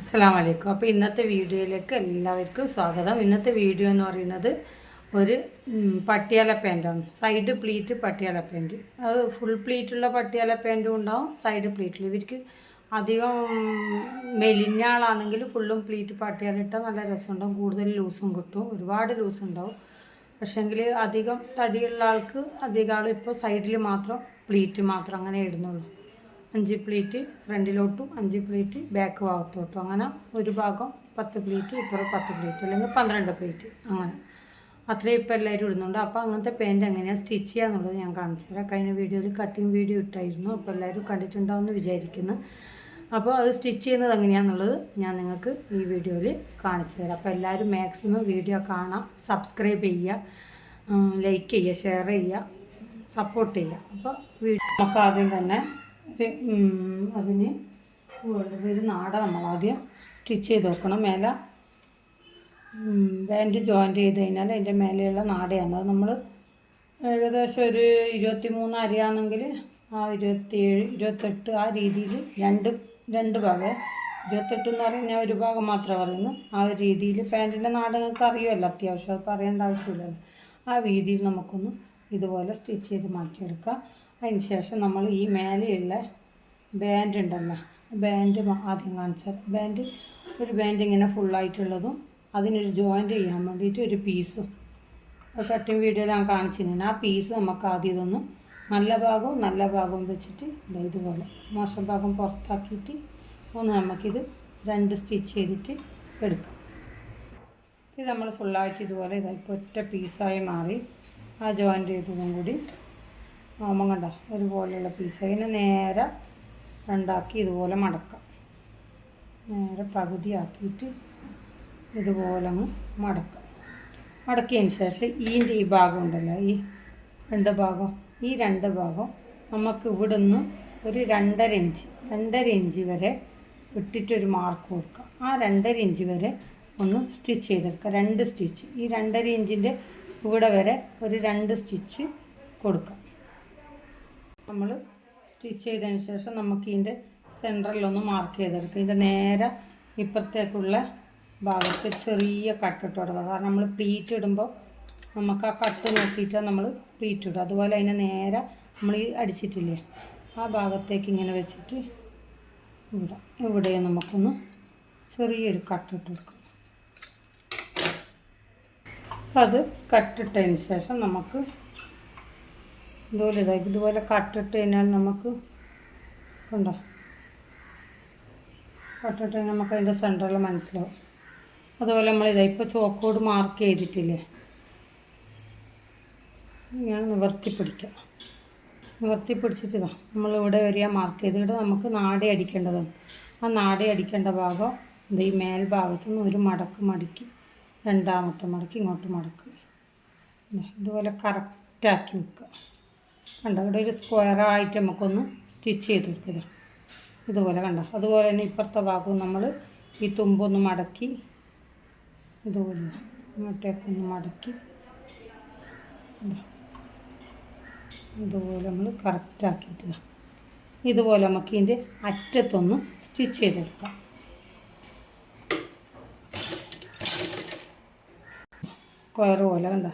അസ്സാം വലൈക്കും അപ്പോൾ ഇന്നത്തെ വീഡിയോയിലേക്ക് എല്ലാവർക്കും സ്വാഗതം. ഇന്നത്തെ വീഡിയോ എന്ന് പറയുന്നത് ഒരു പട്ടിയാല പാന്റാണ് സൈഡ് പ്ലീറ്റ് പട്ടിയാല പാന്റ് അത് ഫുൾ പ്ലീറ്റുള്ള പട്ടിയാല പാന്റും ഉണ്ടാവും സൈഡ് പ്ലീറ്റിൽ ഇവർക്ക് അധികം മെലിഞ്ഞ ആളാണെങ്കിൽ ഫുള്ളും പ്ലീറ്റ് പട്ടിയാല ഇട്ടാൽ നല്ല രസമുണ്ടാവും കൂടുതൽ ലൂസും കിട്ടും. ഒരുപാട് ലൂസ് ഉണ്ടാവും. പക്ഷേങ്കിൽ അധികം തടിയുള്ള ആൾക്ക് അധികം ആൾ ഇപ്പോൾ സൈഡിൽ മാത്രം പ്ലീറ്റ് മാത്രം അങ്ങനെ ഇടുന്നുള്ളൂ. അഞ്ച് പ്ലേറ്റ് ഫ്രണ്ടിലോട്ടും അഞ്ച് പ്ലേറ്റ് ബാക്ക് ഭാഗത്തോട്ടും. അങ്ങനെ ഒരു ഭാഗം പത്ത് പ്ലേറ്റ് ഇപ്പുറം പത്ത് പ്ലേറ്റ് അല്ലെങ്കിൽ പന്ത്രണ്ട് പ്ലേറ്റ്. അങ്ങനെ. അത്രയും ഇപ്പം എല്ലാവരും ഇടുന്നുണ്ട്. അപ്പോൾ അങ്ങനത്തെ പാന്റ് എങ്ങനെയാണ് സ്റ്റിച്ച് ചെയ്യുക എന്നുള്ളത് ഞാൻ കാണിച്ചു തരാം. കഴിഞ്ഞ വീഡിയോയിൽ കട്ടിങ് വീഡിയോ ഇട്ടായിരുന്നു. അപ്പോൾ എല്ലാവരും കണ്ടിട്ടുണ്ടാവുമെന്ന് വിചാരിക്കുന്നു. അപ്പോൾ അത് സ്റ്റിച്ച് ചെയ്യുന്നത് എങ്ങനെയാണെന്നുള്ളത് ഞാൻ നിങ്ങൾക്ക് ഈ വീഡിയോയിൽ കാണിച്ചു തരാം. അപ്പോൾ എല്ലാവരും മാക്സിമം വീഡിയോ കാണാം. സബ്സ്ക്രൈബ് ചെയ്യുക. ലൈക്ക് ചെയ്യുക ഷെയർ ചെയ്യുക. സപ്പോർട്ട് ചെയ്യുക. അപ്പോൾ വീഡിയോ നമുക്ക് ആദ്യം തന്നെ അതിന് ഒരു നാട നമ്മൾ ആദ്യം സ്റ്റിച്ച് ചെയ്ത് വെക്കണം. മേലെ ബാൻഡ് ജോയിന്റ് ചെയ്ത് കഴിഞ്ഞാൽ അതിന്റെ മേലെയുള്ള നാടയാണ്. അത് നമ്മൾ ഏകദേശം ഒരു ഇരുപത്തി മൂന്ന് അരിയാണെങ്കിൽ ആ ഇരുപത്തിയേഴ് ഇരുപത്തെട്ട് ആ രീതിയിൽ രണ്ട് രണ്ട് ഭാഗം. ഇരുപത്തെട്ട് എന്ന് പറഞ്ഞാൽ ഒരു ഭാഗം മാത്രമേ പറയുന്നു. ആ ഒരു രീതിയിൽ പാന്റിന്റെ നാട് നിങ്ങൾക്ക് അറിയുമല്ലോ അത്യാവശ്യം. അത് പറയേണ്ട ആവശ്യമില്ലല്ലോ. ആ രീതിയിൽ നമുക്കൊന്ന് ഇതുപോലെ സ്റ്റിച്ച് ചെയ്ത് മാറ്റിയെടുക്കാം. അതിന് ശേഷം നമ്മൾ ഈ മേലെയുള്ള ബാൻഡ് ഉണ്ടല്ലോ ബാൻഡ് ആദ്യം കാണിച്ചാൽ ബാൻഡ് ഒരു ബാൻഡ് ഇങ്ങനെ ഫുള്ളായിട്ടുള്ളതും അതിനൊരു ജോയിന്റ് ചെയ്യാൻ വേണ്ടിയിട്ട് ഒരു പീസും കട്ടിങ് വീഡിയോയിൽ ഞാൻ കാണിച്ചിരുന്നു ആ പീസ് നമുക്ക് ആദ്യം ഇതൊന്ന് നല്ല ഭാഗവും നല്ല ഭാഗവും വെച്ചിട്ട് ഇതുപോലെ മോശം ഭാഗം പുറത്താക്കിയിട്ട് ഒന്ന് നമുക്കിത് രണ്ട് സ്റ്റിച്ച് ചെയ്തിട്ട് എടുക്കാം. ഇത് നമ്മൾ ഫുള്ളായിട്ട് ഇതുപോലെ ഇതായി. ഒറ്റ പീസായി മാറി. ആ ജോയിന്റ് ചെയ്തതും കൂടി ഓമം കണ്ട? ഒരുപോലെയുള്ള പീസ് അതിനെ നേരെ രണ്ടാക്കി ഇതുപോലെ മടക്കാം. നേരെ പകുതിയാക്കിയിട്ട് ഇതുപോലെ അങ്ങ് മടക്കാം. മടക്കിയതിന് ശേഷം ഈന്റെ ഈ ഭാഗം ഉണ്ടല്ലോ ഈ രണ്ട് ഭാഗം ഈ രണ്ട് ഭാഗം നമുക്ക് ഇവിടെ നിന്ന് ഒരു രണ്ടര ഇഞ്ച് രണ്ടര ഇഞ്ച് വരെ ഇട്ടിട്ടൊരു മാർക്ക് കൊടുക്കാം. ആ രണ്ടര ഇഞ്ച് വരെ ഒന്ന് സ്റ്റിച്ച് ചെയ്തെടുക്കുക രണ്ട് സ്റ്റിച്ച് ഈ രണ്ടര ഇഞ്ചിന്റെ ഇവിടെ വരെ ഒരു രണ്ട് സ്റ്റിച്ച് കൊടുക്കാം. നമ്മൾ സ്റ്റിച്ച് ചെയ്തതിന് ശേഷം നമുക്ക് ഇതിന്റെ സെന്ററിലൊന്ന് മാർക്ക് ചെയ്തെടുക്കാം. ഇത് നേരെ ഇപ്പുറത്തേക്കുള്ള ഭാഗത്ത് ചെറിയ കട്ടിട്ട് കൊടുക്കുക. കാരണം നമ്മൾ പ്ലീറ്റ് ഇടുമ്പോൾ നമുക്ക് ആ കട്ട് നോക്കിയിട്ട് നമ്മൾ പ്ലീറ്റ് ഇടുക. അതുപോലെ അതിനെ നേരെ നമ്മൾ ഈ അടിച്ചിട്ടില്ലേ ആ ഭാഗത്തേക്ക് ഇങ്ങനെ വെച്ചിട്ട് ഇവിടെ ഇവിടെ നമുക്കൊന്ന് ചെറിയൊരു കട്ടിട്ട് കൊടുക്കാം. അത് കട്ടിട്ടതിന് ശേഷം നമുക്ക് ഇതുപോലെ ഇതാ ഇതുപോലെ കട്ടിട്ട് കഴിഞ്ഞാൽ നമുക്ക് കണ്ടോ? കട്ടിട്ട് നമുക്ക് അതിന്റെ സെന്ററിൽ മനസ്സിലാവും. അതുപോലെ നമ്മൾ ഇതാ ഇപ്പോൾ ചോക്കോട് മാർക്ക് ചെയ്തിട്ടില്ലേ? ഇങ്ങനെ നിവർത്തി പിടിക്കുക നിവർത്തി ഇതാ നമ്മളിവിടെ വരിക മാർക്ക് ചെയ്തിട്ട് ഇവിടെ നമുക്ക് നാടി അടിക്കേണ്ടതാണ്. ആ നാടി അടിക്കേണ്ട ഭാഗം ഈ മേൽഭാഗത്തു നിന്ന് ഒരു മടക്ക് മടക്കി രണ്ടാമത്തെ മടക്കി ഇങ്ങോട്ട് മടക്കുക ഇതുപോലെ കറക്റ്റാക്കി വെക്കുക. കണ്ടോ ഇവിടെ ഒരു സ്ക്വയറായിട്ട് നമുക്കൊന്ന് സ്റ്റിച്ച് ചെയ്ത് കൊടുക്കുക ഇതുപോലെ കണ്ടോ അതുപോലെ തന്നെ ഇപ്പുറത്തെ ഭാഗവും നമ്മൾ ഈ തുമ്പൊന്ന് മടക്കി ഇതുപോലെ ഇങ്ങോട്ടേക്കൊന്ന് മടക്കി ഇതാ. ഇതുപോലെ നമ്മൾ കറക്റ്റാക്കിയിട്ട് ഇതാ. ഇതുപോലെ നമുക്ക് ഇതിന്റെ അറ്റത്തൊന്ന് സ്റ്റിച്ച് ചെയ്തെടുക്കാം സ്ക്വയർ പോലെ കണ്ട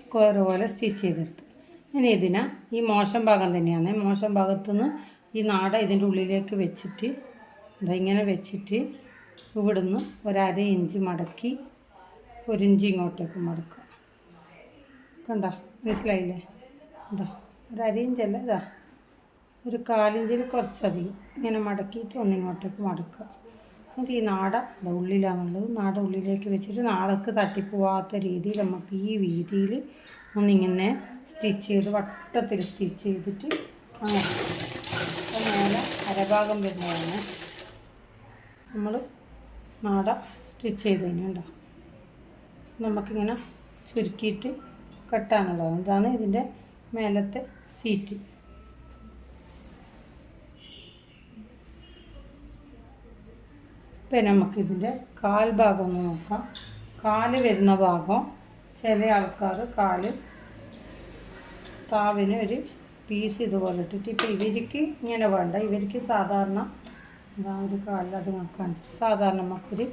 സ്ക്വയർ പോലെ സ്റ്റിച്ച് ചെയ്തെടുത്ത് ഇനി ഇതിനെ ഈ മോശം ഭാഗം തന്നെയാണ്. മോശം ഭാഗത്തുനിന്ന് ഈ നാട ഇതിന്റെ ഉള്ളിലേക്ക് വെച്ചിട്ട് ഇതാ ഇങ്ങനെ വെച്ചിട്ട് ഇവിടുന്ന് ഒരര ഇഞ്ച് മടക്കി ഒരു ഇഞ്ച് ഇങ്ങോട്ടേക്ക് മടക്കുക. കണ്ട? മനസ്സിലായില്ലേ? ഇതാ ഒരര ഇഞ്ചല്ല? ഇതാ ഒരു കാലിഞ്ചിൽ കുറച്ചധികം ഇങ്ങനെ മടക്കിയിട്ട് ഒന്നിങ്ങോട്ടേക്ക് മടക്കുക. എന്നിട്ട് ഈ നാട ഉള്ളിലാണുള്ളത്. നാട ഉള്ളിലേക്ക് വെച്ചിട്ട് നാടക്ക് തട്ടിപ്പോവാത്ത രീതിയിൽ നമുക്ക് ഈ വീതിയിൽ ഒന്നിങ്ങനെ സ്റ്റിച്ച് ചെയ്ത് വട്ടത്തിൽ സ്റ്റിച്ച് ചെയ്തിട്ട് അങ്ങനെ മേലെ അരഭാഗം വരുന്നതാണ്. നമ്മൾ നാട സ്റ്റിച്ച് ചെയ്ത് കഴിഞ്ഞുണ്ടോ നമുക്കിങ്ങനെ ചുരുക്കിയിട്ട് കെട്ടാനുള്ളതാണ്. ഇതാണ് ഇതിന്റെ മേലത്തെ സീറ്റ്. പിന്നെ നമുക്കിതിന്റെ കാൽ ഭാഗം ഒന്ന് നോക്കാം. കാൽ വരുന്ന ഭാഗം ചില ആൾക്കാർ കാൽ താവിന് ഒരു പീസ് ഇതുപോലെ ഇട്ടിട്ട് ഇപ്പോൾ ഇവർക്ക് ഇങ്ങനെ വേണ്ട. ഇവർക്ക് സാധാരണ എന്താ ഒരു കാലിൽ അത് കാണിച്ചു. സാധാരണ നമുക്കൊരു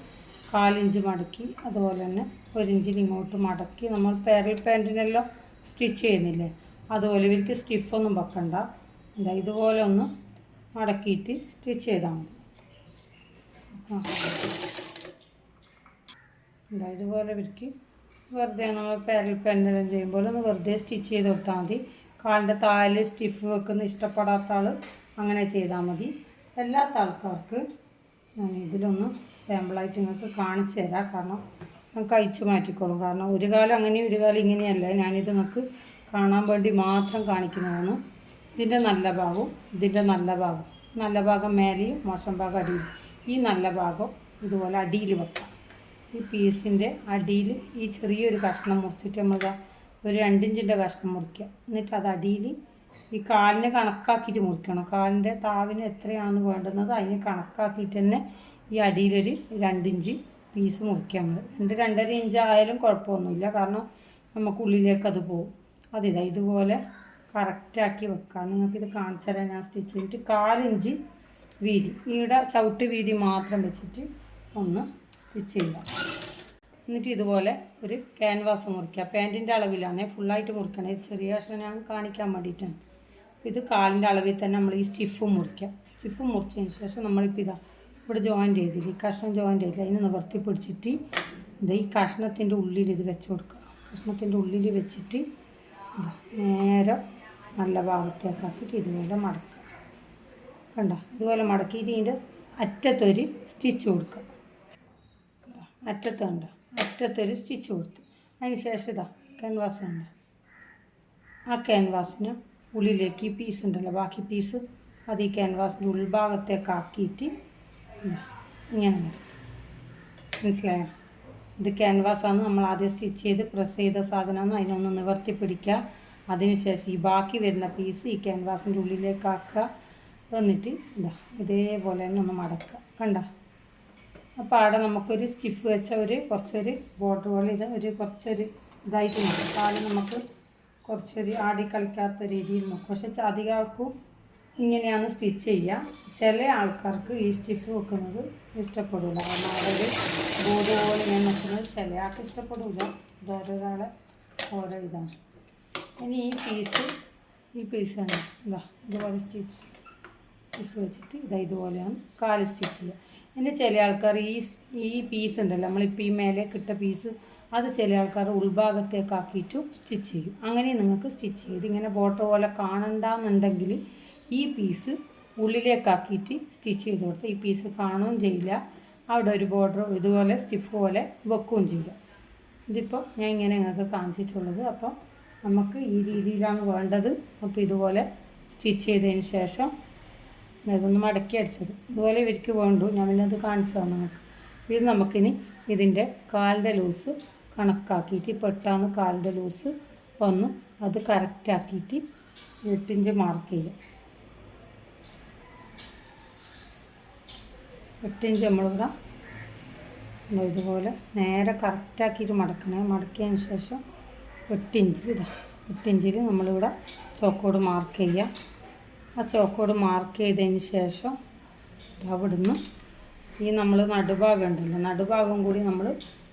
കാലിഞ്ച് മടക്കി അതുപോലെ തന്നെ ഒരു ഇഞ്ചിൽ ഇങ്ങോട്ട് മടക്കി നമ്മൾ പാരൽ പാന്റിനെല്ലാം സ്റ്റിച്ച് ചെയ്യുന്നില്ലേ? അതുപോലെ ഇവർക്ക് സ്റ്റിഫൊന്നും വെക്കണ്ട. എന്താ ഇതുപോലെ ഒന്ന് മടക്കിയിട്ട് സ്റ്റിച്ച് ചെയ്താൽ മതി. എന്താ ഇതുപോലെ ഇവർക്ക് വെറുതെ നമ്മൾ പാരൽ പെന്നെല്ലാം ചെയ്യുമ്പോൾ ഒന്ന് വെറുതെ സ്റ്റിച്ച് ചെയ്ത് കൊടുത്താൽ മതി. കാലിന്റെ താൽ സ്റ്റിഫ് വെക്കുന്ന ഇഷ്ടപ്പെടാത്ത ആൾ അങ്ങനെ ചെയ്താൽ മതി. അല്ലാത്ത ആൾക്കാർക്ക് ഞാൻ ഇതിലൊന്ന് സാമ്പിളായിട്ട് നിങ്ങൾക്ക് കാണിച്ചു തരാം. കാരണം നമുക്ക് അയച്ചു മാറ്റിക്കോളും. കാരണം ഒരു കാലം അങ്ങനെയും ഒരു കാലം ഇങ്ങനെയല്ല. ഞാനിത് നിങ്ങൾക്ക് കാണാൻ വേണ്ടി മാത്രം കാണിക്കുന്നതാണ്. ഇതിന്റെ നല്ല ഭാഗവും ഇതിന്റെ നല്ല ഭാഗം നല്ല ഭാഗം മേലെയും മോശം ഭാഗം അടിയിലും. ഈ നല്ല ഭാഗം ഇതുപോലെ അടിയിൽ വെക്കാം. ഈ പീസിന്റെ അടിയിൽ ഈ ചെറിയൊരു കഷ്ണം മുറിച്ചിട്ട് നമ്മൾ ഒരു രണ്ടിഞ്ചിന്റെ കഷ്ണം മുറിക്കുക. എന്നിട്ട് അത് അടിയിൽ ഈ കാലിനെ കണക്കാക്കിയിട്ട് മുറിക്കണം. കാലിന്റെ താവിന് എത്രയാണ് വേണ്ടുന്നത് അതിന് കണക്കാക്കിയിട്ട് തന്നെ ഈ അടിയിലൊരു രണ്ടിഞ്ച് പീസ് മുറിക്കാൻ നമ്മൾ. രണ്ട് രണ്ടര ഇഞ്ച് ആയാലും കുഴപ്പമൊന്നുമില്ല. കാരണം നമുക്ക് ഉള്ളിലേക്ക് അത് പോകും. അതില്ല ഇതുപോലെ കറക്റ്റാക്കി വെക്കാം നിങ്ങൾക്കിത് കാണിച്ചു തരാൻ ഞാൻ സ്റ്റിച്ച് ചെയ്തിട്ട് കാലിഞ്ച് വീതി. ഇവിടെ ചവിട്ട് വീതി മാത്രം വെച്ചിട്ട് ഒന്ന് സ്റ്റിച്ച് ചെയ്യുക. എന്നിട്ട് ഇതുപോലെ ഒരു ക്യാൻവാസ് മുറിക്കുക. പാന്റിന്റെ അളവിലാണ്. ഫുള്ളായിട്ട് മുറിക്കണേ. ചെറിയ കഷ്ണം ഞാൻ കാണിക്കാൻ വേണ്ടിയിട്ടാണ് ഇത് കാലിന്റെ അളവിൽ തന്നെ നമ്മൾ ഈ സ്റ്റിഫ് മുറിക്കുക. സ്റ്റിഫ് മുറിച്ചതിന് ശേഷം നമ്മളിപ്പോൾ ഇതാ ഇവിടെ ജോയിന്റ് ചെയ്തില്ല ഈ കഷ്ണം ജോയിന്റ് ചെയ്തില്ല അതിന് നിവർത്തി പിടിച്ചിട്ട് ഇത് ഈ കഷ്ണത്തിന്റെ ഉള്ളിൽ ഇത് വെച്ച് കൊടുക്കുക. കഷ്ണത്തിന്റെ ഉള്ളിൽ വെച്ചിട്ട് ഇതാ നേരെ നല്ല ഭാഗത്തേക്കാക്കിയിട്ട് ഇതുപോലെ മടക്കുക. കണ്ട? ഇതുപോലെ മടക്കിയിട്ട് ഇതിന്റെ അറ്റത്തൊരു സ്റ്റിച്ച് കൊടുക്കുക. ഇതാ, അറ്റത്ത് കണ്ട അറ്റത്തൊരു സ്റ്റിച്ച് കൊടുത്തു. അതിന് ശേഷം ഇതാ ക്യാൻവാസ് ഉണ്ട്. ആ ക്യാൻവാസിന് ഉള്ളിലേക്ക് ഈ പീസ് ഉണ്ടല്ലോ ബാക്കി പീസ് അത് ഈ ക്യാൻവാസിന്റെ ഉൾഭാഗത്തേക്ക് ആക്കിയിട്ട് ഇങ്ങനെ. മനസ്സിലായോ? ഇത് ക്യാൻവാസാണ് നമ്മൾ ആദ്യം സ്റ്റിച്ച് ചെയ്ത് പ്രസ് ചെയ്ത സാധനമാണ്. അതിനൊന്ന് നിവർത്തി പിടിക്കുക. അതിനുശേഷം ഈ ബാക്കി വരുന്ന പീസ് ഈ ക്യാൻവാസിന്റെ ഉള്ളിലേക്ക് ആക്കുക. എന്നിട്ട് ഇതാ ഇതേപോലെ തന്നെ ഒന്ന് മടക്കുക. കണ്ട? അപ്പോൾ അവിടെ നമുക്കൊരു സ്റ്റിഫ് വെച്ച ഒരു കുറച്ചൊരു ബോർഡർ പോലെ ഇത് ഒരു കുറച്ചൊരു ഇതായിട്ട് അപ്പോൾ അത് നമുക്ക് കുറച്ചൊരു ആടി കളിക്കാത്ത രീതിയിൽ നോക്കും. പക്ഷെ അധികം ആൾക്കും ഇങ്ങനെയാണ് സ്റ്റിച്ച് ചെയ്യുക ചില ആൾക്കാർക്ക് ഈ സ്റ്റിഫ് വെക്കുന്നത് ഇഷ്ടപ്പെടില്ല കാരണം അവിടെ ഒരു ബോർഡ് പോലെ ഞാൻ നോക്കുന്നത് ചില ആൾക്ക് ഇഷ്ടപ്പെടില്ല ഇതൊരാളെ ഓരോ ഇതാണ്. ഇനി ഈ പീസ് ഈ പീസാണ് ഇതാ ഇതുപോലെ സ്റ്റിച്ച് സ്റ്റിച്ച് വെച്ചിട്ട് ഇതാ ഇതുപോലെയാണ് കാൽ സ്റ്റിച്ച് ചെയ്യുക പിന്നെ ചില ആൾക്കാർ ഈ ഈ പീസ് ഉണ്ടല്ലോ നമ്മളിപ്പോൾ ഈ മേലെ കിട്ട പീസ് അത് ചില ആൾക്കാർ ഉൾഭാഗത്തേക്ക് ആക്കിയിട്ടും സ്റ്റിച്ച് ചെയ്യും. അങ്ങനെ നിങ്ങൾക്ക് സ്റ്റിച്ച് ചെയ്ത് ഇങ്ങനെ ബോട്ടർ പോലെ കാണണ്ടെന്നുണ്ടെങ്കിൽ ഈ പീസ് ഉള്ളിലേക്കാക്കിയിട്ട് സ്റ്റിച്ച് ചെയ്ത് കൊടുത്ത് ഈ പീസ് കാണുകയും ചെയ്യില്ല. അവിടെ ഒരു ബോർഡർ ഇതുപോലെ സ്റ്റിഫ് പോലെ വെക്കുകയും ചെയ്യില്ല. ഇതിപ്പോൾ ഞാൻ ഇങ്ങനെ നിങ്ങൾക്ക് കാണിച്ചിട്ടുള്ളത്. അപ്പോൾ നമുക്ക് ഈ രീതിയിലാണ് വേണ്ടത്. അപ്പോൾ ഇതുപോലെ സ്റ്റിച്ച് ചെയ്തതിന് ശേഷം ഇതൊന്ന് മടക്കി അടിച്ചത്. ഇതുപോലെ ഇവർക്ക് വേണ്ടു. ഞാൻ പിന്നെ അത് കാണിച്ചു തന്നു ഇത് നമുക്കിനി ഇതിന്റെ കാലിന്റെ ലൂസ് കണക്കാക്കിയിട്ട് പെട്ടാന്ന് കാലിന്റെ ലൂസ് വന്ന് അത് കറക്റ്റാക്കിയിട്ട് എട്ടിഞ്ച് മാർക്ക് ചെയ്യാം. എട്ടിഞ്ച് നമ്മളിവിടെ ഇതുപോലെ നേരെ കറക്റ്റാക്കിയിട്ട് മടക്കണേ. മടക്കിയതിന് ശേഷം എട്ടിഞ്ചിൽ ഇതാ എട്ടിഞ്ചിൽ നമ്മളിവിടെ ചോക്കോട് മാർക്ക് ചെയ്യാം. ആ ചോക്കോട് മാർക്ക് ചെയ്തതിന് ശേഷം അവിടുന്ന് ഈ നമ്മൾ നടുഭാഗം ഉണ്ടല്ലോ നടുഭാഗം കൂടി നമ്മൾ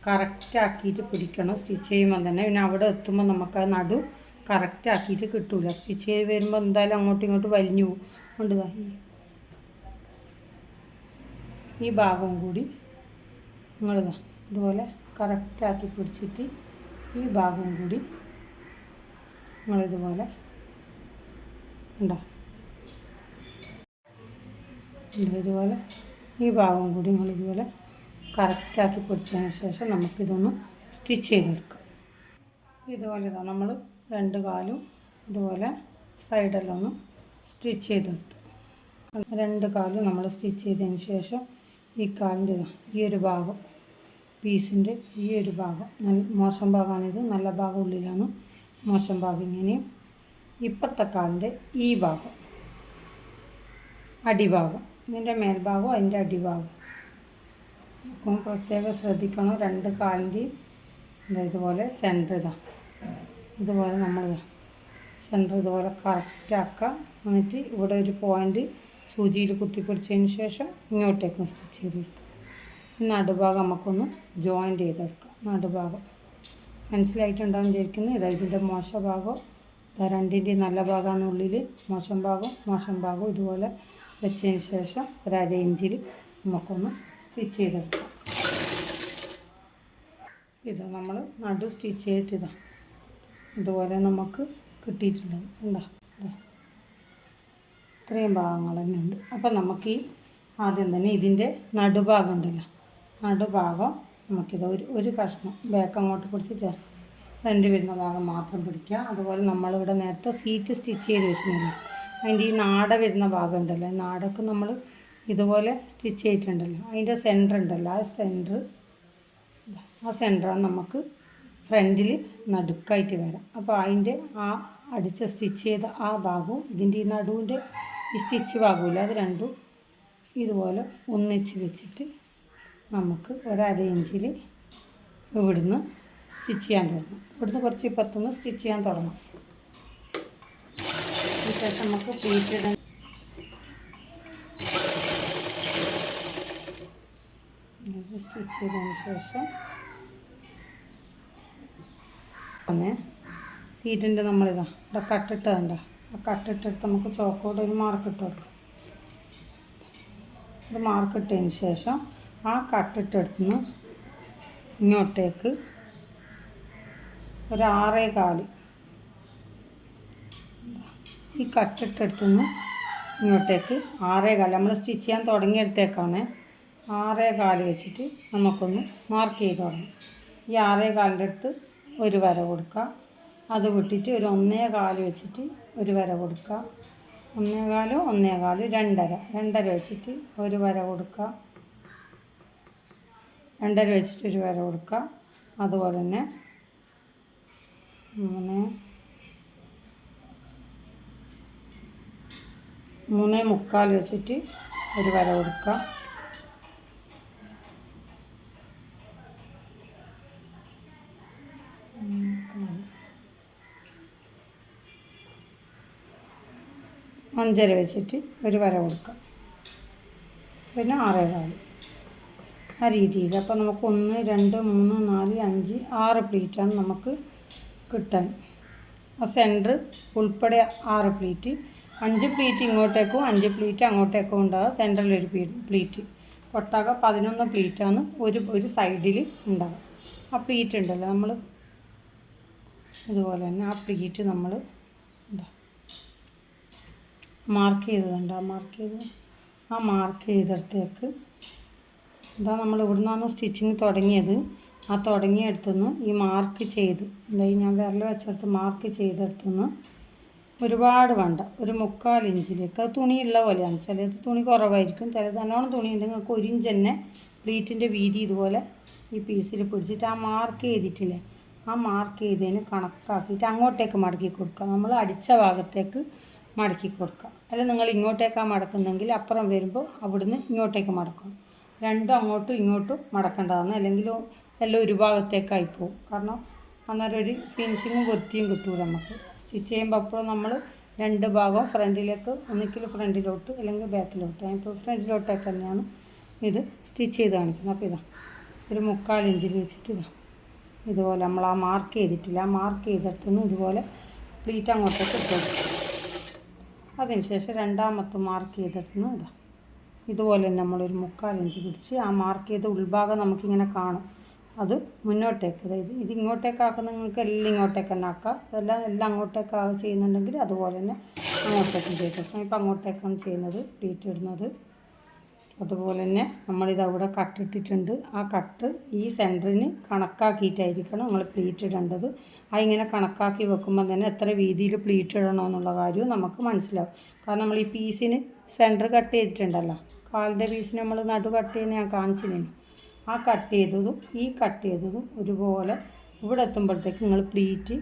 കറക്റ്റാക്കിയിട്ട് പിടിക്കണം. സ്റ്റിച്ച് ചെയ്യുമ്പോൾ തന്നെ. പിന്നെ അവിടെ എത്തുമ്പോൾ നമുക്ക് ആ നടു കറക്റ്റാക്കിയിട്ട് കിട്ടൂല. സ്റ്റിച്ച് ചെയ്ത് വരുമ്പോൾ എന്തായാലും അങ്ങോട്ടും ഇങ്ങോട്ടും വലിഞ്ഞു പോകും. കൊണ്ട് ദാ ഈ ഭാഗം കൂടി നിങ്ങൾ ഇതുപോലെ കറക്റ്റാക്കി പിടിച്ചിട്ട് ഈ ഭാഗം കൂടി നിങ്ങളിതുപോലെ ഉണ്ടോ? ഇതുപോലെ ഈ ഭാഗം കൂടി നിങ്ങൾ ഇതുപോലെ കറക്റ്റാക്കി പിടിച്ചതിന് ശേഷം നമുക്കിതൊന്ന് സ്റ്റിച്ച് ചെയ്തെടുക്കാം. ഇതുപോലെ ഇതാ നമ്മൾ രണ്ട് കാലും ഇതുപോലെ സൈഡെല്ലാം ഒന്ന് സ്റ്റിച്ച് ചെയ്തെടുത്തു. രണ്ട് കാലും നമ്മൾ സ്റ്റിച്ച് ചെയ്തതിന് ശേഷം ഈ കാലിന്റെ ഇതാ ഈ ഒരു ഭാഗം പീസിന്റെ ഈ ഒരു ഭാഗം നല്ല മോശം ഭാഗമാണിത് നല്ല ഭാഗം ഉള്ളിലാണ് മോശം ഭാഗം ഇങ്ങനെയും. ഇപ്പുറത്തെ കാലിന്റെ ഈ ഭാഗം അടിഭാഗം. ഇതിന്റെ മേൽഭാഗവും അതിന്റെ അടിഭാഗവും. അപ്പം പ്രത്യേകം ശ്രദ്ധിക്കണം. രണ്ട് കാലിന്റെയും ഇതാ ഇതുപോലെ സെന്റർ ഇതാ. ഇതുപോലെ നമ്മൾ സെന്റർ ഇതുപോലെ കറക്റ്റാക്കുക എന്നിട്ട് ഇവിടെ ഒരു പോയിന്റ് സൂചിയിൽ കുത്തിപ്പിടിച്ചതിന് ശേഷം ഇങ്ങോട്ടേക്കും സ്റ്റിച്ച് ചെയ്ത് കൊടുക്കുക ഈ നടുഭാഗം നമുക്കൊന്ന് ജോയിന്റ് ചെയ്തെടുക്കാം നടുഭാഗം. മനസ്സിലായിട്ടുണ്ടാവും വിചാരിക്കുന്നു. ഇതാ ഇതിന്റെ മോശ ഭാഗം ഇതാ രണ്ടിന്റെ നല്ല ഭാഗമാണ് ഉള്ളിൽ മോശം ഭാഗം മോശം ഭാഗം ഇതുപോലെ വെച്ചതിന് ശേഷം ഒരു ഇഞ്ചിൽ നമുക്കൊന്ന് സ്റ്റിച്ച് ചെയ്തെടുക്കാം. ഇത് നമ്മൾ നടു സ്റ്റിച്ച് ചെയ്തിട്ടിതാ. ഇതുപോലെ നമുക്ക് കിട്ടിയിട്ടുണ്ട്. ഉണ്ടോ ഇതാ. ഇത്രയും ഭാഗങ്ങൾ തന്നെ ഉണ്ട്. അപ്പം നമുക്ക് ഈ ആദ്യം തന്നെ ഇതിന്റെ നടുഭാഗം ഉണ്ടല്ലോ. നടുഭാഗം നമുക്കിത് ഒരു ഒരു കഷ്ണം ബാക്ക് അങ്ങോട്ട് പിടിച്ചിട്ട് ഫ്രണ്ട് വരുന്ന ഭാഗം മാത്രം പിടിക്കുക. അതുപോലെ നമ്മളിവിടെ നേരത്തെ സീറ്റ് സ്റ്റിച്ച് ചെയ്ത് വെച്ചിട്ടില്ല അതിന്റെ ഈ നാട വരുന്ന ഭാഗം ഉണ്ടല്ലോ നാടൊക്കെ നമ്മൾ ഇതുപോലെ സ്റ്റിച്ച് ചെയ്തിട്ടുണ്ടല്ലോ. അതിന്റെ സെന്റർ ഉണ്ടല്ലോ. ആ സെന്റർ ആ സെന്ററാണ് നമുക്ക് ഫ്രണ്ടിൽ നടുക്കായിട്ട് വരാം. അപ്പോൾ അതിന്റെ ആ അടിച്ച സ്റ്റിച്ച് ചെയ്ത ആ ഭാഗവും ഇതിന്റെ ഈ നടുവിന്റെ ഈ സ്റ്റിച്ച് ഭാഗമില്ല അത് രണ്ടും ഇതുപോലെ ഒന്നിച്ച് വെച്ചിട്ട് നമുക്ക് ഒരര ഇഞ്ചിൽ ഇവിടുന്ന് സ്റ്റിച്ച് ചെയ്യാൻ തുടങ്ങും. ഇവിടുന്ന് കുറച്ച് ഇപ്പത്തുനിന്ന് സ്റ്റിച്ച് ചെയ്യാൻ തുടങ്ങും. ശേഷം നമുക്ക് പ്ലീറ്റ് ഇടാൻ സ്റ്റിച്ച് ചെയ്തതിന് ശേഷം ഒന്ന് സീറ്റിന്റെ നമ്മളിതാ ഇവിടെ കട്ടിട്ട് കണ്ട ആ കട്ടിട്ടെടുത്ത് നമുക്ക് ചോക്കോട് ഒരു മാർക്ക് ഇട്ട്. കൊടുക്കാം ഒരു മാർക്ക് ഇട്ടതിന് ശേഷം ആ കട്ടിട്ടെടുത്തുനിന്ന് ഇങ്ങോട്ടേക്ക് ഒരു ആറേ കാൽ ഈ കട്ടിട്ടെടുത്തുനിന്ന് ഇങ്ങോട്ടേക്ക് ആറേ കാൽ നമ്മൾ സ്റ്റിച്ച് ചെയ്യാൻ തുടങ്ങിയെടുത്തേക്കാണ്. ആറേ കാൽ വെച്ചിട്ട് നമുക്കൊന്ന് മാർക്ക് ചെയ്ത് തുടങ്ങും. ഈ ആറേ കാലിന്റെ അടുത്ത് ഒരു വര കൊടുക്കുക. അത് വിട്ടിട്ട് ഒരു ഒന്നേ കാൽ വെച്ചിട്ട് ഒരു വര കൊടുക്കുക. ഒന്നേ കാൽ ഒന്നേ കാൽ രണ്ടര. രണ്ടര വെച്ചിട്ട് ഒരു വര കൊടുക്കുക. രണ്ടര വെച്ചിട്ട് ഒരു വര കൊടുക്കുക. അതുപോലെ തന്നെ മൂന്ന് മൂന്നേ മുക്കാൽ വെച്ചിട്ട് ഒരു വര കൊടുക്കുക. അഞ്ചര വെച്ചിട്ട് ഒരു വര കൊടുക്കാം പിന്നെ ആറേ കാൽ. ആ രീതിയിൽ. അപ്പോൾ നമുക്ക് ഒന്ന് രണ്ട് മൂന്ന് നാല് അഞ്ച് ആറ് പ്ലീറ്റാണ് നമുക്ക് കിട്ടാൻ. ആ സെന്റർ ഉൾപ്പെടെ ആറ് പ്ലേറ്റ് അഞ്ച് പ്ലീറ്റ് ഇങ്ങോട്ടേക്കും അഞ്ച് പ്ലീറ്റ് അങ്ങോട്ടേക്കും ഉണ്ടാകും സെന്ററിൽ ഒരു പ്ലീറ്റ്. ഒട്ടാകെ പതിനൊന്ന് പ്ലീറ്റാണ് ഒരു ഒരു സൈഡിൽ ഉണ്ടാകും ആ പ്ലീറ്റ് ഉണ്ടല്ലോ നമ്മൾ ഇതുപോലെ തന്നെ ആ പ്ലീറ്റ് നമ്മൾ എന്താ മാർക്ക് ചെയ്തതുണ്ട് ആ മാർക്ക് ചെയ്ത് ആ മാർക്ക് ചെയ്തിടത്തേക്ക് ഇതാ നമ്മൾ ഇവിടുന്നാണ് സ്റ്റിച്ചിങ് തുടങ്ങിയത്. ആ തുടങ്ങിയെടുത്തുനിന്ന് ഈ മാർക്ക് ചെയ്ത് എന്താ ഞാൻ വിരൽ വെച്ചെടുത്ത് മാർക്ക് ചെയ്തെടുത്തുനിന്ന് ഒരുപാട് വേണ്ട. ഒരു മുക്കാൽ ഇഞ്ചിലേക്ക്. അത് തുണിയുള്ള പോലെയാണ്. ചിലത് തുണി കുറവായിരിക്കും. ചിലത് നല്ലോണം തുണി ഉണ്ടെങ്കിൽ നിങ്ങൾക്ക് ഒരു ഇഞ്ച് തന്നെ പ്ലീറ്റിന്റെ വീതി ഇതുപോലെ ഈ പീസിൽ പിടിച്ചിട്ട് ആ മാർക്ക് ചെയ്തിട്ടില്ലേ? ആ മാർക്ക് ചെയ്തതിന് കണക്കാക്കിയിട്ട് അങ്ങോട്ടേക്ക് മടക്കി കൊടുക്കുക. നമ്മൾ അടിച്ച ഭാഗത്തേക്ക് മടക്കി കൊടുക്കുക. അല്ല നിങ്ങൾ ഇങ്ങോട്ടേക്കാണ് മടക്കുന്നെങ്കിൽ അപ്പുറം വരുമ്പോൾ അവിടുന്ന് ഇങ്ങോട്ടേക്ക് മടക്കും. രണ്ടും അങ്ങോട്ടും ഇങ്ങോട്ടും മടക്കേണ്ടതാണ്. അല്ലെങ്കിൽ എല്ലാം ഒരു ഭാഗത്തേക്കായി പോകും. കാരണം അന്നേരം ഒരു ഫിനിഷിങ്ങും വൃത്തിയും കിട്ടൂല നമുക്ക്. സ്റ്റിച്ച് ചെയ്യുമ്പോൾ അപ്പോഴും നമ്മൾ രണ്ട് ഭാഗവും ഫ്രണ്ടിലേക്ക് ഒന്നിക്കിൽ ഫ്രണ്ടിലോട്ട് അല്ലെങ്കിൽ ബാക്കിലോട്ട്. ഞാനിപ്പോൾ ഫ്രണ്ടിലോട്ടേക്ക് തന്നെയാണ് ഇത് സ്റ്റിച്ച് ചെയ്ത് കാണിക്കുന്നത്. അപ്പോൾ ഇതാ ഒരു മുക്കാൽ ഇഞ്ചിൽ വെച്ചിട്ട് ഇതാ ഇതുപോലെ നമ്മൾ ആ മാർക്ക് ചെയ്തിട്ടില്ല. ആ മാർക്ക് ചെയ്തിടത്തുനിന്ന് ഇതുപോലെ പ്ലീറ്റ് അങ്ങോട്ടേക്ക് ഇട്ടു. അതിനുശേഷം രണ്ടാമത്തെ മാർക്ക് ചെയ്തിടത്തുനിന്ന് ഇതാ ഇതുപോലെ തന്നെ നമ്മളൊരു മുക്കാൽ ഇഞ്ച് പിടിച്ച് ആ മാർക്ക് ചെയ്ത ഉൾഭാഗം നമുക്കിങ്ങനെ കാണും. അത് മുന്നോട്ടേക്ക്. അതായത് ഇത് ഇങ്ങോട്ടേക്കാക്കുന്ന നിങ്ങൾക്ക് എല്ലാം ഇങ്ങോട്ടേക്ക് തന്നെ ആക്കാം. അതെല്ലാം എല്ലാം അങ്ങോട്ടേക്കാവ് ചെയ്യുന്നുണ്ടെങ്കിൽ അതുപോലെ തന്നെ അങ്ങോട്ടേക്കും ചെയ്തേക്കാം ഇപ്പം അങ്ങോട്ടേക്കാണ് ചെയ്യുന്നത് പ്ലീറ്റ് ഇടുന്നത്. അതുപോലെ തന്നെ നമ്മളിത് അവിടെ കട്ടിട്ടിട്ടുണ്ട് ആ കട്ട് ഈ സെന്ററിന് കണക്കാക്കിയിട്ടായിരിക്കണം നമ്മൾ പ്ലീറ്റ് ഇടേണ്ടത്. ആ ഇങ്ങനെ കണക്കാക്കി വെക്കുമ്പോൾ തന്നെ എത്ര വീതിയിൽ പ്ലീറ്റ് ഇടണമെന്നുള്ള കാര്യവും നമുക്ക് മനസ്സിലാവും. കാരണം നമ്മൾ ഈ പീസിന് സെന്റർ കട്ട് ചെയ്തിട്ടുണ്ടല്ലോ. കാലിന്റെ പീസിന് നമ്മൾ നടു കട്ട് ചെയ്യുന്ന ഞാൻ കാണിച്ചിരുന്നു. ആ കട്ട് ചെയ്തതും ഈ കട്ട് ചെയ്തതും ഒരുപോലെ ഇവിടെ എത്തുമ്പോഴത്തേക്ക് നിങ്ങൾ പ്ലീറ്റ്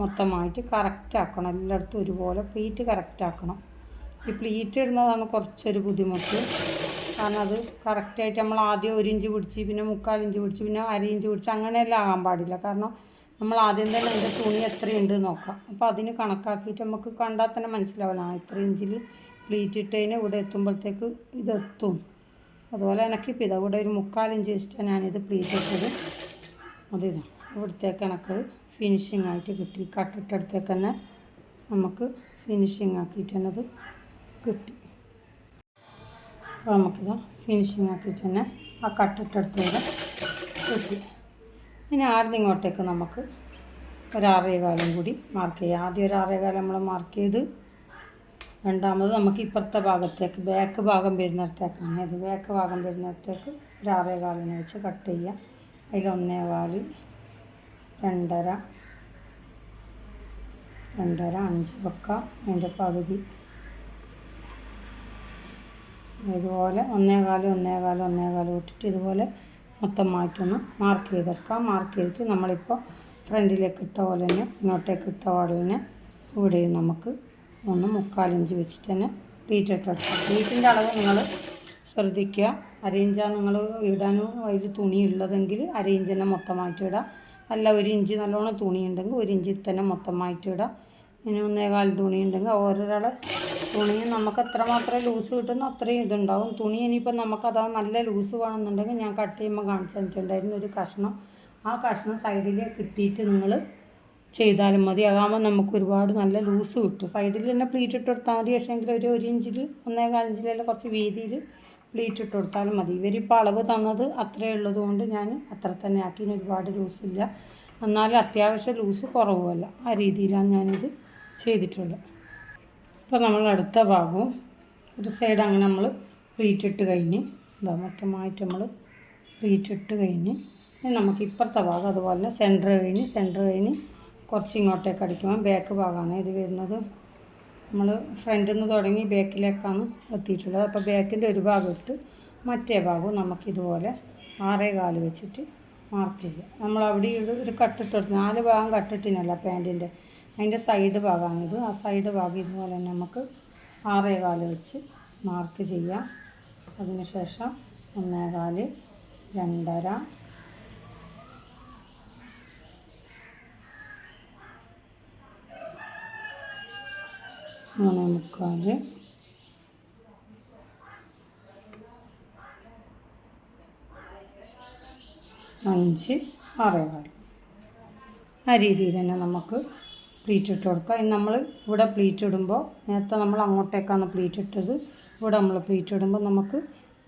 മൊത്തമായിട്ട് കറക്റ്റ് ആക്കണം. എല്ലായിടത്തും ഒരുപോലെ പ്ലീറ്റ് കറക്റ്റ് ആക്കണം. ഈ പ്ലീറ്റ് ഇടുന്നതാണ് കുറച്ചൊരു ബുദ്ധിമുട്ട്. കാരണം അത് കറക്റ്റായിട്ട് നമ്മൾ ആദ്യം ഒരു ഇഞ്ച് പിടിച്ച് പിന്നെ മുക്കാൽ ഇഞ്ച് പിടിച്ച് പിന്നെ അര ഇഞ്ച് പിടിച്ച് അങ്ങനെയെല്ലാം ആകാൻ പാടില്ല. കാരണം നമ്മൾ ആദ്യം തന്നെ അതിന്റെ തുണി എത്രയുണ്ട് നോക്കാം. അപ്പോൾ അതിന് കണക്കാക്കിയിട്ട് നമുക്ക് കണ്ടാൽ തന്നെ മനസ്സിലാവില്ല ഇത്ര ഇഞ്ചിൽ പ്ലീറ്റ് ഇട്ടതിന് ഇവിടെ എത്തുമ്പോഴത്തേക്ക് ഇതെത്തും. അതുപോലെ ഇണക്കിപ്പോൾ ഇതാ ഇവിടെ ഒരു മുക്കാലിഞ്ച് വെച്ചിട്ടാണ് ഞാനിത് പ്ലീറ്റ് ഇട്ടത് അതിതാ ഇവിടത്തേക്ക് എനക്ക് ഫിനിഷിംഗ് ആയിട്ട് കിട്ടി. കട്ടിട്ടടുത്തേക്ക് തന്നെ നമുക്ക് ഫിനിഷിംഗ് ആക്കിയിട്ട് തന്നെ അത് കിട്ടി. അപ്പോൾ നമുക്കിത് ഫിനിഷിംഗ് ആക്കിയിട്ട് തന്നെ ആ കട്ടിട്ടടുത്തേക്ക് കിട്ടി. ഇനി ആദ്യം ഇങ്ങോട്ടേക്ക് നമുക്ക് ഒരു ആറേകാലം കൂടി മാർക്ക് ചെയ്യാം. ആദ്യം ഒരു ആറേകാലം നമ്മൾ മാർക്ക് ചെയ്ത് രണ്ടാമത് നമുക്ക് ഇപ്പുറത്തെ ഭാഗത്തേക്ക് ബാക്ക് ഭാഗം വരുന്നിടത്തേക്കാണ്. ഇത് ബാക്ക് ഭാഗം വരുന്നിടത്തേക്ക് ഒരു ആറേകാലിനെ വെച്ച് കട്ട് ചെയ്യാം. അതിൽ ഒന്നേ കാൽ രണ്ടര രണ്ടര അഞ്ച് പക്ക അതിന്റെ പകുതി. ഇതുപോലെ ഒന്നേകാൽ ഒന്നേകാൽ ഒന്നേകാൽ വിട്ടിട്ട് ഇതുപോലെ മൊത്തം മാറ്റൊന്ന് മാർക്ക് ചെയ്തെടുക്കാം. മാർക്ക് ചെയ്തിട്ട് നമ്മളിപ്പോൾ ഫ്രണ്ടിലേക്ക് ഇട്ട പോലെ തന്നെ ഇങ്ങോട്ടേക്ക് ഇട്ട പോലെ തന്നെ ഇവിടെയും നമുക്ക് ഒന്ന് മുക്കാലിഞ്ച് വെച്ചിട്ട് തന്നെ പ്ലീറ്റ് ഇട്ടെടുക്കാം ബീറ്റിന്റെ അളവ് നിങ്ങൾ ശ്രദ്ധിക്കുക. അരയിഞ്ചാണ് നിങ്ങൾ ഇടാനും അതിൽ തുണി ഉള്ളതെങ്കിൽ അരയിഞ്ച് തന്നെ മൊത്തമായിട്ട് ഇടാം അല്ല ഒരു ഇഞ്ച് നല്ലോണം തുണി ഉണ്ടെങ്കിൽ ഒരു ഇഞ്ചിൽ തന്നെ മൊത്തമായിട്ട് ഇടാം ഇനി ഒന്നേകാൽ തുണി ഉണ്ടെങ്കിൽ ഓരോരാൾ തുണിയും നമുക്ക് എത്രമാത്രം ലൂസ് കിട്ടുന്നു അത്രയും ഇതുണ്ടാവും. തുണി ഇനിയിപ്പോൾ അതാ നല്ല ലൂസ് വേണമെന്നുണ്ടെങ്കിൽ ഞാൻ കട്ട് ചെയ്യുമ്പോൾ കാണിച്ചു തന്നിട്ടുണ്ടായിരുന്നു ഒരു കഷ്ണം. ആ കഷ്ണം സൈഡിൽ കിട്ടിയിട്ട് നിങ്ങൾ ചെയ്താലും മതി. അതാകുമ്പോൾ നമുക്ക് ഒരുപാട് നല്ല ലൂസ് കിട്ടും. സൈഡിൽ തന്നെ പ്ലീറ്റ് ഇട്ട് കൊടുത്താൽ മതി. പക്ഷേങ്കിൽ ഒരു ഒരു ഇഞ്ചിൽ ഒന്നേകാൽ ഇഞ്ചിലെല്ലാം കുറച്ച് വീതിയിൽ പ്ലീറ്റ് ഇട്ട് കൊടുത്താലും മതി. ഇവരിപ്പോൾ അളവ് തന്നത് അത്രയേ ഉള്ളത് കൊണ്ട് ഞാൻ അത്ര തന്നെ ആക്കി ഒരുപാട് ലൂസില്ല എന്നാലും അത്യാവശ്യം ലൂസ് കുറവുമല്ല. ആ രീതിയിലാണ് ഞാനിത് ചെയ്തിട്ടുള്ളത്. അപ്പോൾ നമ്മൾ അടുത്ത ഭാഗവും ഒരു സൈഡ് അങ്ങനെ നമ്മൾ പ്ലീറ്റ് ഇട്ട് കഴിഞ്ഞ് ഇതാ മൊത്തമായിട്ട് നമ്മൾ പ്ലീറ്റ് ഇട്ട് കഴിഞ്ഞ് നമുക്ക് ഇപ്പുറത്തെ ഭാഗം അതുപോലെ സെന്റർ കഴിഞ്ഞ് സെന്റർ കഴിഞ്ഞ് കുറച്ച് ഇങ്ങോട്ടേക്ക് അടിക്കുമ്പോൾ ബാക്ക് ഭാഗമാണ് ഇത് വരുന്നത്. നമ്മൾ ഫ്രണ്ടിൽ നിന്ന് തുടങ്ങി ബാക്കിലേക്കാണ് എത്തിയിട്ടുള്ളത്. അപ്പോൾ ബാക്കിന്റെ ഒരു ഭാഗം ഇട്ട് മറ്റേ ഭാഗവും നമുക്കിതുപോലെ ആറേ കാൽ വെച്ചിട്ട് മാർക്ക് ചെയ്യുക. നമ്മൾ അവിടെ ഒരു ഒരു കട്ടിട്ട് കൊടുത്ത് നാല് ഭാഗം കട്ടിട്ടിനല്ല പാന്റിന്റെ അതിന്റെ സൈഡ് ഭാഗമാണിത് ആ സൈഡ് ഭാഗം ഇതുപോലെ തന്നെ നമുക്ക് ആറേ കാൽ വെച്ച് മാർക്ക് ചെയ്യാം. അതിനുശേഷം ഒന്നേകാൽ രണ്ടര മൂന്നേ മുക്കാൽ അഞ്ച് ആറേകാൽ ആ രീതിയിൽ തന്നെ നമുക്ക് പ്ലീറ്റ് ഇട്ട് കൊടുക്കാം. ഇനി നമ്മൾ ഇവിടെ പ്ലീറ്റ് ഇടുമ്പോൾ നേരത്തെ നമ്മൾ അങ്ങോട്ടേക്കാണ് പ്ലീറ്റ് ഇട്ടത്. ഇവിടെ നമ്മൾ പ്ലീറ്റ് ഇടുമ്പോൾ നമുക്ക്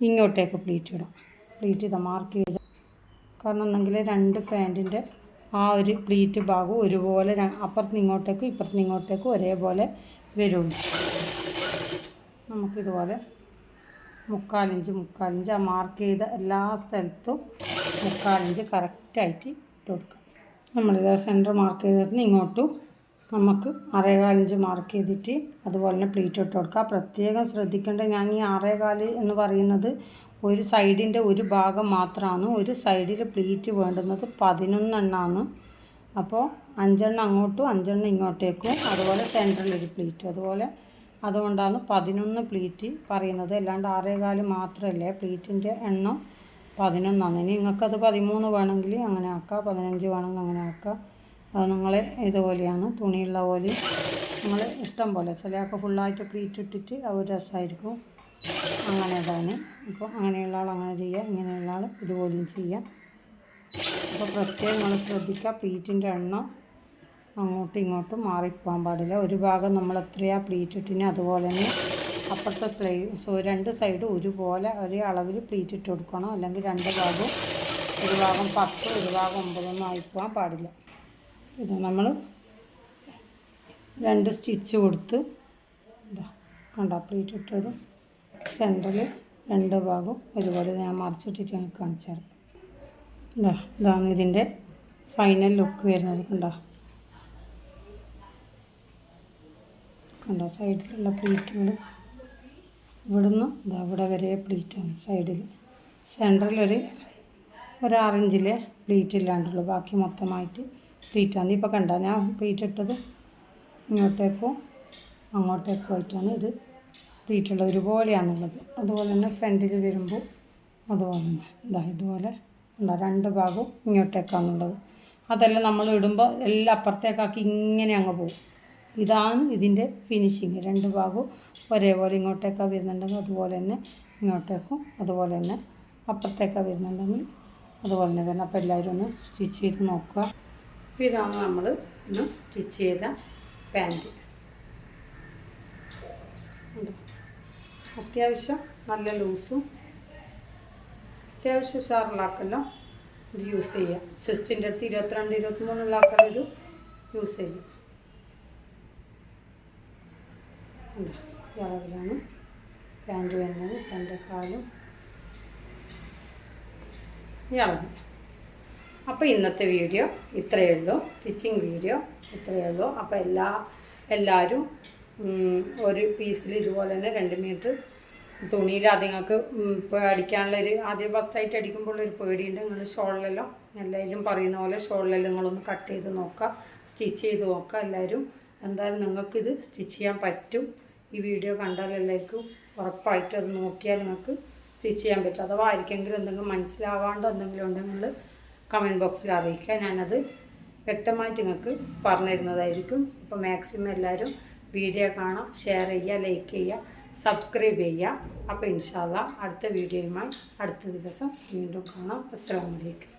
ഇങ്ങോട്ടേക്ക് പ്ലീറ്റ് ഇടാം. പ്ലീറ്റ് ചെയ്താൽ മാർക്ക് ചെയ്ത്. കാരണം എന്നെങ്കിൽ രണ്ട് പാന്റിന്റെ ആ ഒരു പ്ലീറ്റ് ഭാഗം ഒരുപോലെ അപ്പുറത്തുനിന്ന് അപ്പുറത്ത് നിന്ന് ഇങ്ങോട്ടേക്കും ഇപ്പുറത്ത് നിന്ന് ഇങ്ങോട്ടേക്കും ഒരേപോലെ വരുള്ളൂ നമുക്കിതുപോലെ മുക്കാലിഞ്ച് മുക്കാലിഞ്ച് ആ മാർക്ക് ചെയ്ത എല്ലാ സ്ഥലത്തും മുക്കാലിഞ്ച് കറക്റ്റായിട്ട് ഇട്ട് കൊടുക്കാം. നമ്മളിത് സെന്റർ മാർക്ക് ചെയ്തിട്ട് ഇങ്ങോട്ടും നമുക്ക് ആറേകാലിഞ്ച് മാർക്ക് ചെയ്തിട്ട് അതുപോലെ തന്നെ പ്ലീറ്റ് ഇട്ട് കൊടുക്കുക പ്രത്യേകം ശ്രദ്ധിക്കേണ്ട ഞാൻ ഈ ആറേകാൽ എന്ന് പറയുന്നത് ഒരു സൈഡിന്റെ ഒരു ഭാഗം മാത്രമാണ്. ഒരു സൈഡിൽ പ്ലീറ്റ് വേണ്ടുന്നത് പതിനൊന്നെണ്ണമാണ് അപ്പോൾ അഞ്ചെണ്ണം അങ്ങോട്ടും അഞ്ചെണ്ണം ഇങ്ങോട്ടേക്കും. അതുപോലെ സെന്ററിൽ ഒരു പ്ലീറ്റും. അതുപോലെ അതുകൊണ്ടാണ് പതിനൊന്ന് പ്ലീറ്റ് പറയുന്നത്. അല്ലാണ്ട് ആറേകാൽ മാത്രമല്ലേ പ്ലീറ്റിന്റെ എണ്ണം? പതിനൊന്നാണ്. ഇനി നിങ്ങൾക്കത് പതിമൂന്ന് വേണമെങ്കിൽ അങ്ങനെ ആക്കാം. പതിനഞ്ച് വേണമെങ്കിൽ അങ്ങനെ ആക്കാം. അത് നിങ്ങൾ ഇതുപോലെയാണ്. തുണിയുള്ള പോലെ നിങ്ങൾ ഇഷ്ടം പോലെ. ചിലയൊക്കെ ഫുള്ളായിട്ട് പ്ലീറ്റ് ഇട്ടിട്ട് അത് ഒരു രസമായിരിക്കും. അങ്ങനെ ഇതാണ്. അപ്പോൾ അങ്ങനെയുള്ള ആൾ അങ്ങനെ ചെയ്യാം ഇങ്ങനെയുള്ള ആൾ ഇതുപോലെയും ചെയ്യാം അപ്പോൾ പ്രത്യേകം നമ്മൾ ശ്രദ്ധിക്കുക. പ്ലീറ്റിന്റെ എണ്ണം അങ്ങോട്ടും ഇങ്ങോട്ടും മാറിപ്പോകാൻ പാടില്ല. ഒരു ഭാഗം നമ്മൾ എത്രയാ പ്ലീറ്റ് ഇട്ടിന് അതുപോലെ തന്നെ അപ്പുറത്തെ സ്ലൈ രണ്ട് സൈഡും ഒരുപോലെ ഒരേ അളവിൽ പ്ലീറ്റ് ഇട്ട് കൊടുക്കണം. അല്ലെങ്കിൽ രണ്ട് ഭാഗവും ഒരു ഭാഗം പത്ത് ഒരു ഭാഗം ഒമ്പതൊന്നും ആയിപ്പോകാൻ പാടില്ല. ഇത് നമ്മൾ രണ്ട് സ്റ്റിച്ച് കൊടുത്ത് ഇതാ കണ്ട പ്ലീറ്റ് ഇട്ടത് സെന്ററിൽ രണ്ട് ഭാഗം ഒരുപോലെ ഞാൻ മറിച്ചിട്ടിട്ട് ഞങ്ങൾക്ക് കാണിച്ചു തരാം ഇതാ ഇതാണ് ഇതിന്റെ ഫൈനൽ ലുക്ക് വരുന്നത് കണ്ടോ? കണ്ടോ? സൈഡിലുള്ള പ്ലീറ്റുകൾ ഇവിടുന്ന് ഇതാ ഇവിടെ വരെ പ്ലീറ്റാണ് സൈഡിൽ സെന്ററിലൊരു ഒരു പ്ലീറ്റ് ഇല്ലാണ്ടുള്ളൂ ബാക്കി മൊത്തമായിട്ട് പ്ലീറ്റാണ്. ഇപ്പോൾ കണ്ട? ഞാൻ പ്ലീറ്റ് ഇട്ടത് ഇങ്ങോട്ടേക്കോ അങ്ങോട്ടേക്കും ആയിട്ടാണ് ഇത് പ്ലീറ്റുള്ളത്. ഒരുപോലെയാണുള്ളത്. അതുപോലെ തന്നെ ഫ്രണ്ടിൽ വരുമ്പോൾ അതുപോലെ തന്നെ. ഇതാ ഇതുപോലെ ഉണ്ടാ രണ്ട് ഭാഗവും ഇങ്ങോട്ടേക്കാണുള്ളത്. അതെല്ലാം നമ്മൾ ഇടുമ്പോൾ എല്ലാം അപ്പുറത്തേക്കാക്കി ഇങ്ങനെ അങ്ങ് പോകും. ഇതാണ് ഇതിന്റെ ഫിനിഷിങ് രണ്ട് ഭാഗവും ഒരേപോലെ ഇങ്ങോട്ടേക്കാണ് വരുന്നുണ്ടെങ്കിൽ അതുപോലെ തന്നെ ഇങ്ങോട്ടേക്കും അതുപോലെ തന്നെ അപ്പുറത്തേക്കാണ് വരുന്നുണ്ടെങ്കിൽ അതുപോലെ തന്നെ വരണം അപ്പോൾ എല്ലാവരും ഒന്ന് സ്റ്റിച്ച് ചെയ്ത് നോക്കുക. അപ്പോൾ ഇതാണ് നമ്മൾ ഇന്ന് സ്റ്റിച്ച് ചെയ്ത പാന്റ് അത്യാവശ്യം നല്ല ലൂസും അത്യാവശ്യം ഉഷാറുള്ളാക്കെല്ലാം ഇത് യൂസ് ചെയ്യുക. ചെസ്റ്റിന്റെ അടുത്ത് ഇരുപത്തിരണ്ട് ഇരുപത്തിമൂന്നുള്ള ആൾക്കാർ ഇത് യൂസ് ചെയ്യും. അളവിലാണ് പാന്റ് വരുന്നത് രണ്ട് കാലും. അളവ് അപ്പോൾ ഇന്നത്തെ വീഡിയോ ഇത്രയേ ഉള്ളൂ. സ്റ്റിച്ചിങ് വീഡിയോ ഇത്രയേ ഉള്ളൂ. അപ്പോൾ എല്ലാ എല്ലാവരും ഒരു പീസിൽ ഇതുപോലെ തന്നെ രണ്ട് മീറ്റർ തുണിയിൽ നിങ്ങൾക്ക് ഇപ്പോൾ അടിക്കാനുള്ളൊരു ആദ്യം ഫസ്റ്റായിട്ട് അടിക്കുമ്പോൾ ഒരു പേടിയുണ്ട്. നിങ്ങൾ ഷോളിലെല്ലാം എല്ലാവരും പറയുന്ന പോലെ ഷോളിലെല്ലാം നിങ്ങളൊന്ന് കട്ട് ചെയ്ത് നോക്കുക സ്റ്റിച്ച് ചെയ്ത് നോക്കുക. എല്ലാവരും എന്തായാലും നിങ്ങൾക്കിത് സ്റ്റിച്ച് ചെയ്യാൻ പറ്റും. ഈ വീഡിയോ കണ്ടാൽ എല്ലാവർക്കും ഉറപ്പായിട്ടും അത് നോക്കിയാൽ നിങ്ങൾക്ക് സ്റ്റിച്ച് ചെയ്യാൻ പറ്റും. അഥവാ ആർക്കെങ്കിലും എന്തെങ്കിലും മനസ്സിലാവാണ്ട് എന്തെങ്കിലും ഉണ്ടെങ്കിൽ കമന്റ് ബോക്സിൽ അറിയിക്കുക. ഞാനത് വ്യക്തമായിട്ട് നിങ്ങൾക്ക് പറഞ്ഞു തരുന്നതായിരിക്കും അപ്പോൾ മാക്സിമം എല്ലാവരും വീഡിയോ കാണാം ഷെയർ ചെയ്യുക ലൈക്ക് ചെയ്യുക സബ്സ്ക്രൈബ് ചെയ്യുക. അപ്പോൾ ഇൻഷാല്ല അടുത്ത വീഡിയോയുമായി അടുത്ത ദിവസം വീണ്ടും കാണാം. അസ്സാം വലൈക്കും